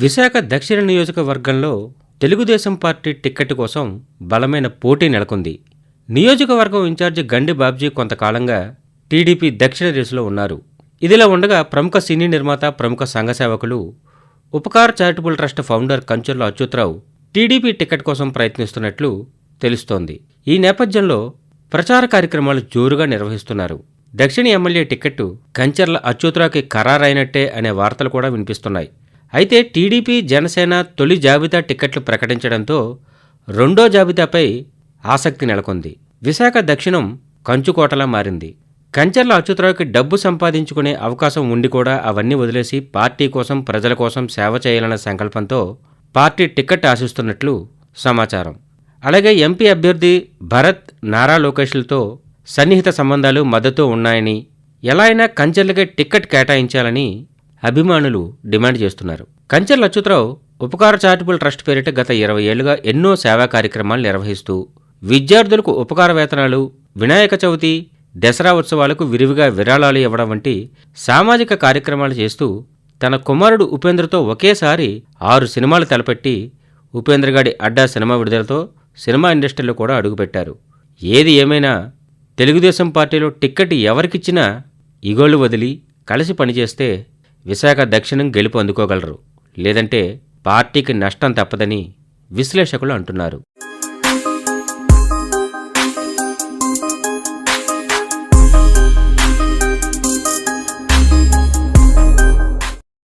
విశాఖ దక్షిణ నియోజకవర్గంలో Telugu Desam party ticket కోసం బలమైన పోటీ నెలకొంది. నియోజకవర్గం ఇన్ఛార్జి గండి బాబ్జీ కొంతకాలంగా టీడీపీ దక్షిణ రేసులో ఉన్నారు. ఇదిలా ఉండగా ప్రముఖ సినీ నిర్మాత ప్రముఖ సంఘ సేవకులు Upkar charitable trust founder Kancharla Achyutarao TDP ticket కోసం ప్రయత్నిస్తున్నట్లు తెలుస్తోంది. ఈ నేపథ్యంలో ప్రచార కార్యక్రమాలు జోరుగా నిర్వహిస్తున్నారు. దక్షిణ ఎమ్మెల్యే టికెట్టు కంచర్ల అచ్యుతరావుకి ఖరారైనట్టే అనే వార్తలు కూడా వినిపిస్తున్నాయి. అయితే టీడీపీ జనసేన తొలి జాబితా టికెట్లు ప్రకటించడంతో రెండో జాబితాపై ఆసక్తి నెలకొంది. విశాఖ దక్షిణం కంచుకోటలా మారింది. కంచర్ల అచ్యుతరావుకి డబ్బు సంపాదించుకునే అవకాశం ఉండి కూడా అవన్నీ వదిలేసి పార్టీ కోసం ప్రజల కోసం సేవ చేయాలన్న సంకల్పంతో పార్టీ టికెట్ ఆశిస్తున్నట్లు సమాచారం. అలాగే ఎంపీ అభ్యర్థి భరత్ నారా లోకేష్లతో సన్నిహిత సంబంధాలు మద్దతు ఉన్నాయని ఎలా అయినా కంచెర్లకే టిక్కెట్ కేటాయించాలని అభిమానులు డిమాండ్ చేస్తున్నారు. కంచర్ అచ్యుతరావు ఉపకార చారిటబుల్ ట్రస్ట్ పేరిట గత ఇరవై ఏళ్ళుగా ఎన్నో సేవా కార్యక్రమాలు నిర్వహిస్తూ విద్యార్థులకు ఉపకార వేతనాలు వినాయక చవితి దసరా ఉత్సవాలకు విరివిగా విరాళాలు ఇవ్వడం వంటి సామాజిక కార్యక్రమాలు చేస్తూ తన కుమారుడు ఉపేంద్రతో ఒకేసారి ఆరు సినిమాలు తలపెట్టి ఉపేంద్రగాడి అడ్డా సినిమా విడుదలతో సినిమా ఇండస్ట్రీలో కూడా అడుగుపెట్టారు. ఏది ఏమైనా తెలుగుదేశం పార్టీలో టిక్కెట్ ఎవరికిచ్చినా ఇగోళ్ళు వదిలి కలిసి పనిచేస్తే విశాఖ దక్షిణం గెలుపు అందుకోగలరు. లేదంటే పార్టీకి నష్టం తప్పదని విశ్లేషకులు అంటున్నారు.